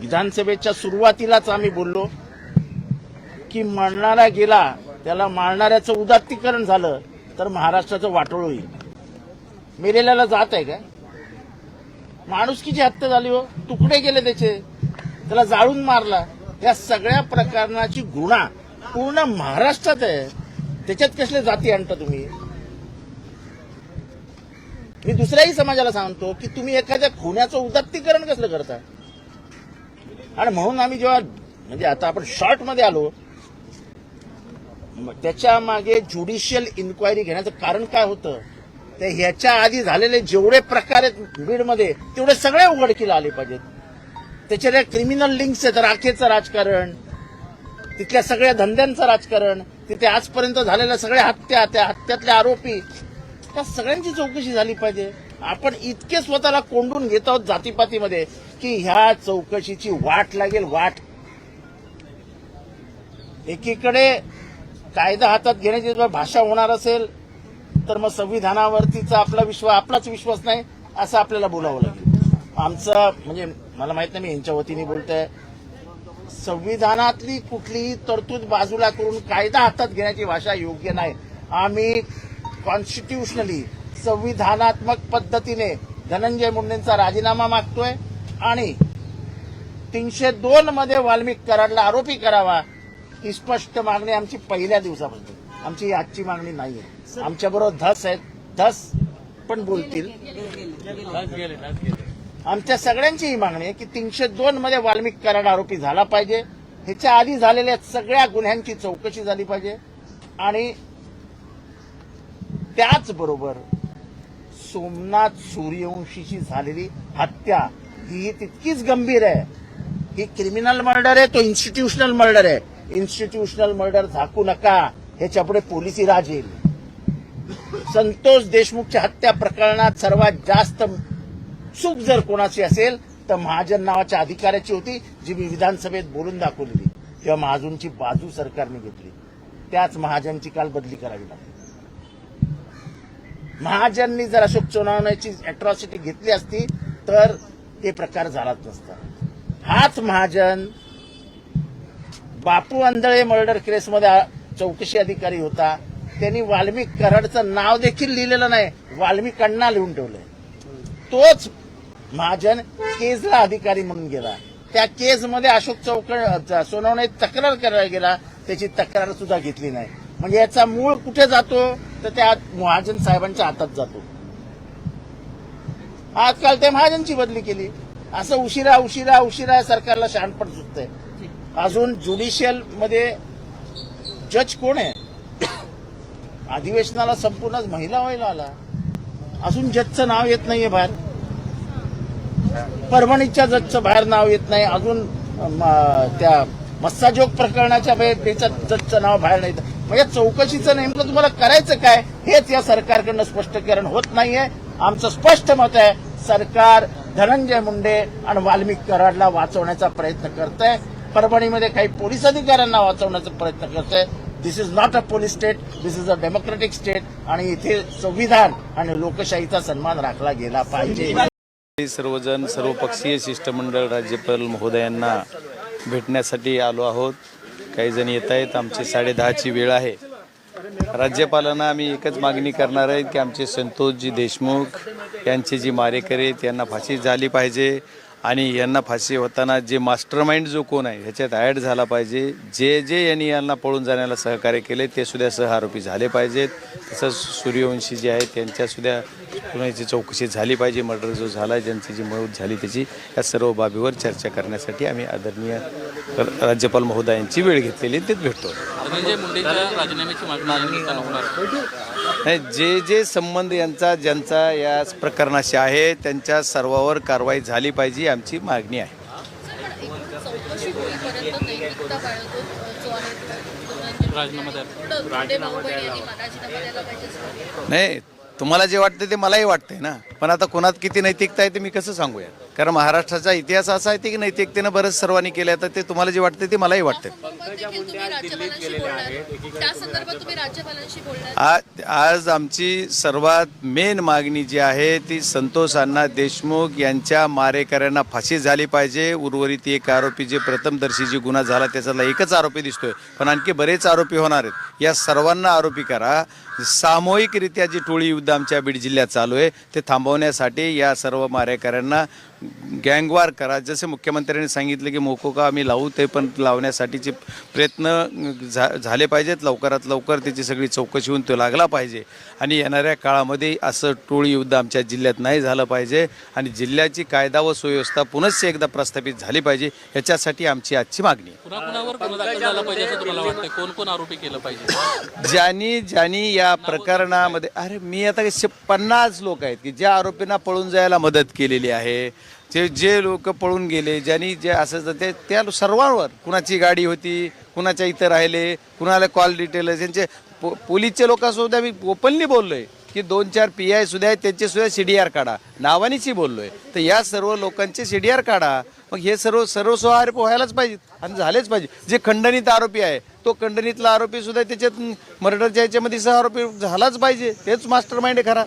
विधानसभेच्या सुरुवातीलाच आम्ही बोललो की मरणारा गेला त्याला मारणाऱ्याचं उदात्तीकरण झालं तर महाराष्ट्राचं वाटोळ होईल. मेलेल्याला जात आहे का? माणुसकीची हत्या झाली हो. तुकडे गेले त्याचे. त्याला जाळून मारला. या सगळ्या प्रकरणाची गुन्हा पूर्ण महाराष्ट्रात आहे. त्याच्यात कसले जाती आणता तुम्ही? मी दुसऱ्याही समाजाला सांगतो की तुम्ही एखाद्या खुन्याचं उदात्तीकरण कसलं करता? आणि म्हणून आम्ही जेव्हा म्हणजे आता आपण शॉर्टमध्ये आलो त्याच्यामागे ज्युडिशियल इन्क्वायरी घेण्याचं कारण काय होतं? ते ह्याच्या आधी झालेले जेवढे प्रकार आहेत बीडमध्ये तेवढे सगळे उघडकीला आले पाहिजेत. त्याच्या क्रिमिनल लिंक्स आहेत राखेचं राजकारण तिथल्या सगळ्या धंद्यांचं राजकारण तिथे आजपर्यंत झालेल्या सगळ्या हत्या त्या हत्यातले आरोपी त्या सगळ्यांची चौकशी झाली पाहिजे. आपण इतके स्वतःला कोंडून घेत आहोत जातीपातीमध्ये की ह्या चौकशीची वाट लागेल वाट. एकीकडे कायदा हातात घेण्याची जर भाषा होणार असेल तर मग संविधानावरतीचा आपला विश्वास आपलाच विश्वास नाही असं आपल्याला बोलावं लागेल. आमचं म्हणजे मला माहीत नाही मी यांच्या वतीने बोलतोय. संविधानातली कुठलीही तरतूद बाजूला करून कायदा हातात घेण्याची भाषा योग्य नाही. आम्ही कॉन्स्टिट्युशनली संविधानात्मक पद्धतीने धनंजय मुंडेंचा राजीनामा मागतोय आणि तीनशे दोन मध्ये वाल्मिक कराडला आरोपी करावा ही स्पष्ट मागणी आमची पहिल्या दिवसापासून. आमची आजची मागणी नाहीये. आमच्या बरोबर धस आहेत. धस पण बोलतील. आमच्या सगळ्यांची ही मागणी आहे की तीनशे दोन मध्ये वाल्मिक कराड आरोपी झाला पाहिजे. ह्याच्या आधी झालेल्या सगळ्या गुन्ह्यांची चौकशी झाली पाहिजे. आणि त्याचबरोबर सोमनाथ सूर्यवंशीची झालेली हत्या ही तितकीच गंभीर आहे. ही क्रिमिनल मर्डर आहे तो इन्स्टिट्यूशनल मर्डर आहे. इन्स्टिट्यूशनल मर्डर झाकू नका ह्याच्यापुढे पोलिसी राज येईल. संतोष देशमुखच्या हत्या प्रकरणात सर्वात जास्त चूक जर कोणाची असेल तर महाजन नावाच्या अधिकाऱ्याची होती जी मी विधानसभेत बोलून दाखवलेली. तेव्हा महाजनची बाजू सरकारने घेतली. त्याच महाजनची काल बदली करावी लागली. महाजननी जर अशोक चोनावण्याची अॅट्रॉसिटी घेतली असती तर हे प्रकार झालाच नसता. हाच महाजन बापू अंधळे मर्डर केसमध्ये चौकशी अधिकारी होता. त्यांनी वाल्मिक कराडचं नाव देखील लिहिलेलं नाही. वाल्मिकांना लिहून ठेवलंय. तोच महाजन केजला अधिकारी म्हणून गेला. त्या केसमध्ये अशोक चौक सोनवणे तक्रार करायला गेला. त्याची तक्रार सुद्धा घेतली नाही. म्हणजे याचा मूळ कुठे जातो? तर त्या महाजन साहेबांच्या हातात जातो. आजकाल ते महाजनची बदली केली. असं उशिरा उशिरा उशिरा सरकारला शहाणपण सुचतंय अजून ज्युडिशियलमध्ये जज कोण आहे? अधिवेशनाला संपूर्ण महिला व्हायला आला. अजून जजचं नाव येत नाहीये बाहेर. परभणीच्या जजचं बाहेर नाव येत नाही. अजून त्या मस्साजोग प्रकरणाच्या जजचं नाव बाहेर नाही. मग म्हणजे चौकशीचं नेमकं तुम्हाला करायचं काय हेच या सरकारकडनं स्पष्टीकरण होत नाहीये. आमचं स्पष्ट मत आहे सरकार धनंजय मुंडे आणि वाल्मिक कराडला वाचवण्याचा प्रयत्न करत आहे परभणीमध्ये काही पोलीस अधिकाऱ्यांना वाचवण्याचा प्रयत्न करत आहे this is not a police state this is a democratic state आणि इथे संविधान आणि लोकशाहीचा सन्मान राखला गेला पाहिजे. सर्वजण सर्वपक्षीय शिष्टमंडळ राज्यपाल महोदयांना भेटण्यासाठी आलो आहोत. काही जण येत आहेत. आमची साडेदहाची वेळ आहे. राज्यपालांना आम्ही एकच मागणी करणार आहे की आमचे संतोषजी देशमुख यांचे जी मारेकरी आहेत यांना फाशी झाली पाहिजे. आणि यांना फाशी होताना जे मास्टरमाइंड जो कोण आहे ह्याच्यात ॲड झाला पाहिजे. जे जे यांनी यांना पळून जाण्याला सहकार्य केले ते सुद्धा सहआरोपी झाले पाहिजेत. तसंच सूर्यवंशी जे आहेत त्यांच्यासुद्धा कुणाची चौकशी झाली पाहिजे मर्डर जो झाला ज्यांची जी मौत झाली त्याची या सर्व बाबीवर चर्चा करण्यासाठी आम्ही आदरणीय राज्यपाल महोदयांची वेळ घेतलेली तेच भेटतो. नाही जे जे संबंध यांचा ज्यांचा या प्रकरणाशी आहे त्यांच्या सर्वावर कारवाई झाली पाहिजे ही आमची मागणी आहे. नाही तुम्हाला जे वाटतं ते मलाही वाटतंय ना? पण आता कोणात किती नैतिकता आहे ते मी कसं सांगूया? कारण महाराष्ट्राचा इतिहास असा आहे की नैतिकतेनं बरंच सर्वांनी केलं आहे तर ते तुम्हाला जे वाटते ते मलाही वाटते आज आज आमची सर्वात मेन मागणी जी आहे ती संतोष अण्णा देशमुख यांच्या मारेकऱ्यांना फाशी झाली पाहिजे. उर्वरित एक आरोपी जे प्रथमदर्शी जी गुन्हा झाला त्याच्यातला एकच आरोपी दिसतोय. पण आणखी बरेच आरोपी होणार आहेत. या सर्वांना आरोपी करा. सामूहिकरित्या जी टोळी युद्ध आमच्या बीड जिल्ह्यात चालू आहे ते थांब. थांबवण्यासाठी या सर्व मारेकऱ्यांना गँगवार करा. जसे मुख्यमंत्र्यांनी सांगितलं की मोकोका आम्ही लावू ते पण लावण्यासाठीचे प्रयत्न झा झाले पाहिजेत. लवकरात लवकर त्याची सगळी चौकशी होऊन तो लागला पाहिजे. आणि येणाऱ्या काळामध्ये असं टोळी युद्ध आमच्या जिल्ह्यात नाही झालं पाहिजे. आणि जिल्ह्याची कायदा व सुव्यवस्था पुनश्च एकदा प्रस्थापित झाली पाहिजे. याच्यासाठी आमची आजची मागणी. ज्यांनी ज्यांनी या प्रकरणामध्ये अरे मी आता पन्नास लोक आहेत की ज्या आरोपींना पळून जायला मदत केलेली आहे. ते जे लोक पळून गेले ज्यांनी जे असं ते त्या सर्वांवर कुणाची गाडी होती कुणाच्या इथं राहिले कुणाला कॉल डिटेल त्यांचे पो पोलीसचे लोकांसुद्धा मी ओपनली बोललोय की दोन चार पी आय सुद्धा आहेत त्यांचे सुद्धा सी डी आर काढा. नावानीची बोललोय. तर या सर्व लोकांचे सी डी आर काढा. मग हे सर्व सर्व आरोप व्हायलाच पाहिजेत. आणि झालेच पाहिजे. जे खंडणीत आरोपी आहे तो खंडणीतला आरोपी सुद्धा त्याच्यात मर्डरच्या याच्यामध्ये सह आरोपी झालाच पाहिजे. तेच मास्टर माइंड आहे खरा.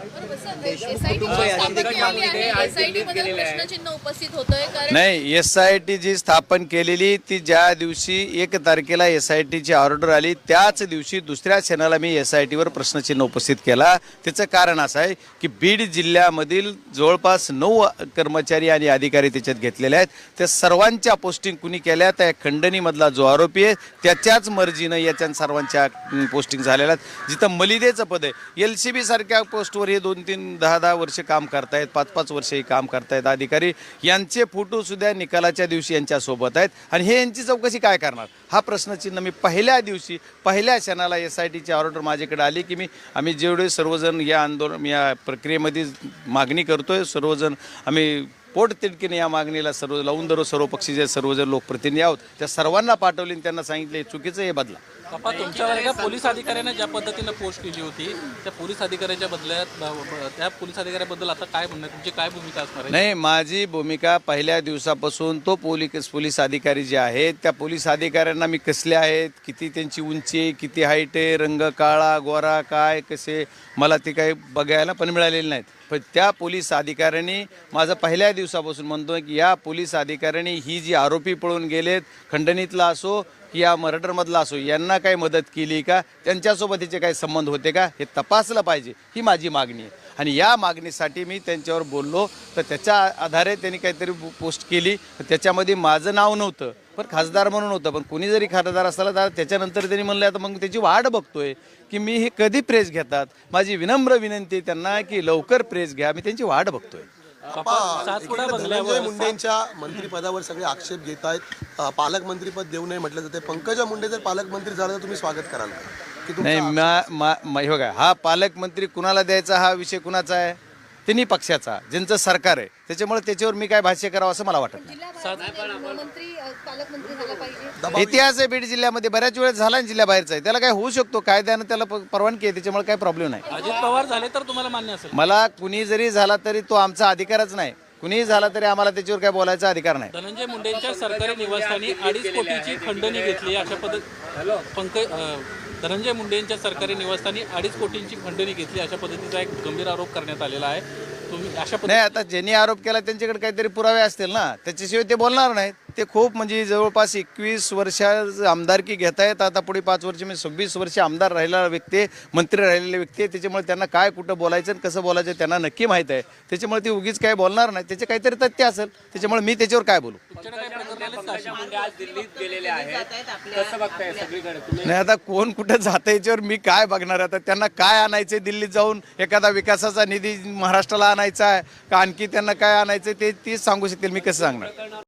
नाही एस आय टी जी स्थापन केलेली ती ज्या दिवशी एक तारखेला एस आय टीची ऑर्डर आली त्याच दिवशी दुसऱ्या क्षणाला मी एस आय टीवर प्रश्नचिन्ह उपस्थित केला. त्याचं कारण असं आहे की बीड जिल्ह्यामधील जवळपास नऊ कर्मचारी आणि अधिकारी त्याच्यात घेतलेले आहेत. त्या सर्वांच्या पोस्टिंग कुणी केल्या त्या खंडणीमधला जो आरोपी आहे त्याच्याच मर्जीनं याच्या सर्वांच्या पोस्टिंग झालेल्या आहेत. जिथं मलिदेचं पद आहे. एल सी बी सारख्या पोस्टवर हे दोन तीन दहा दहा वर्ष काम करतायत पाच पाच वर्ष हे काम करतायत अधिकारी. यांचे फोटोसुद्धा निकालाच्या दिवशी यांच्यासोबत आहेत. आणि हे यांची चौकशी काय करणार? हा प्रश्नचिन्ह मी पहिल्या दिवशी पहिल्या क्षणाला एस आय टीची ऑर्डर माझ्याकडे आली की मी आम्ही जेवढे सर्वजण या आंदोलन या प्रक्रियेमध्ये मागणी करतोय सर्वजण आम्ही पोट तिडकीने या मागणीला सर्व लावून धरो सर्व पक्षी जे सर्वजण लोकप्रतिनिधी आहोत त्या सर्वांना पाठवले आणि त्यांना सांगितले चुकीचं हे बदला. बापा तुमच्यावर एका पोलीस अधिकाऱ्याने ज्या पद्धतीनं पोस्ट केली होती त्या पोलीस अधिकाऱ्याच्या बदल्यात त्या पोलीस अधिकाऱ्याबद्दल आता काय म्हणणं? तुमची काय भूमिका असणार आहे? नाही माझी भूमिका पहिल्या दिवसापासून तो पोलीस पोलीस अधिकारी जे आहेत त्या पोलीस अधिकाऱ्यांना मी कसले आहेत किती त्यांची उंची किती हाईट आहे रंग काळा गोरा काय कसे मला ते काही बघायला पण मिळालेले नाहीत. पण त्या पोलीस अधिकाऱ्यांनी माझं पहिल्या दिवसापासून म्हणतो की या पोलीस अधिकाऱ्यांनी ही जी आरोपी पळून गेलेत खंडणीतला असो की या मर्डरमधला असो यांना काही मदत केली का? त्यांच्यासोबत हिचे काही संबंध होते का? हे तपासलं पाहिजे ही माझी मागणी आहे. आणि या मागणीसाठी मी त्यांच्यावर बोललो तर त्याच्या आधारे त्यांनी काहीतरी पोस्ट केली. त्याच्यामध्ये माझं नाव नव्हतं. पण खासदार म्हणून होतं पण कोणी जरी खासदार असला तर त्याच्यानंतर त्यांनी म्हणलं आता मग त्याची वाट बघतोय की मी हे कधी प्रेस घेतात? माझी विनम्र विनंती आहे त्यांना की लवकर प्रेस घ्या मी त्यांची वाट बघतोय. धनंजय मुंडेंच्या मंत्रिपदावर सगळे आक्षेप घेत आहेत. पालकमंत्रीपद देऊ नये म्हटलं जाते. पंकजा मुंडे जर पालकमंत्री झालं तर तुम्ही स्वागत कराल नाही हे बघा हा पालकमंत्री कुणाला द्यायचा हा विषय कुणाचा आहे? तिन्ही पक्षाचा ज्यांचं सरकार आहे. त्याच्यामुळे त्याच्यावर मी काय भाष्य करावं असं मला वाटत. नाही पालकमंत्री झाला पाहिजे. इतिहास आहे बीड जिल्ह्यामध्ये बऱ्याच वेळेस झाला ना जिल्ह्याबाहेरचा आहे. त्याला काय होऊ शकतो कायद्यानं त्याला प- परवानगी आहे त्याच्यामुळे काही प्रॉब्लेम नाही. अजित पवार झाले तर तुम्हाला मान्य असेल. मला कुणी जरी झाला तरी तो आमचा अधिकारच नाही. कुणीही झाला तरी आम्हाला त्याच्यावर काय बोलायचा अधिकार नाही. धनंजय मुंडेंच्या सरकारी निवासस्थानी अडीच कोटीची खंडणी घेतली अशा पद्धत पंकज अं, धनंजय मुंडेंच्या सरकारी निवासस्थानी अडीच कोटींची खंडणी घेतली अशा पद्धतीचा एक गंभीर आरोप करण्यात आलेला आहे. तुम्ही अशा पद्धती नाही आता ज्यांनी आरोप केला त्यांच्याकडे काहीतरी पुरावे असतील ना? त्याच्याशिवाय ते बोलणार नाहीत. ते खूप म्हणजे जवळपास एकवीस वर्ष आमदारकी घेत आहेत आता पुढे पाच वर्ष मी सव्वीस वर्ष आमदार राहिलेला व्यक्ती मंत्री राहिलेले व्यक्ती आहे. त्याच्यामुळे त्यांना काय कुठं बोलायचं आणि कसं बोलायचं त्यांना नक्की माहीत आहे. त्याच्यामुळे ते उगीच काय बोलणार नाही. त्याचे काहीतरी तथ्य असेल. त्याच्यामुळे मी त्याच्यावर काय बोलू? नाही आता कोण कुठं जातं याच्यावर मी काय बघणार आता त्यांना काय आणायचं दिल्लीत जाऊन? एखादा विकासाचा निधी महाराष्ट्राला आणायचा आहे. का आणखी त्यांना काय आणायचं ते तीच सांगू शकतील. मी कसं सांगणार?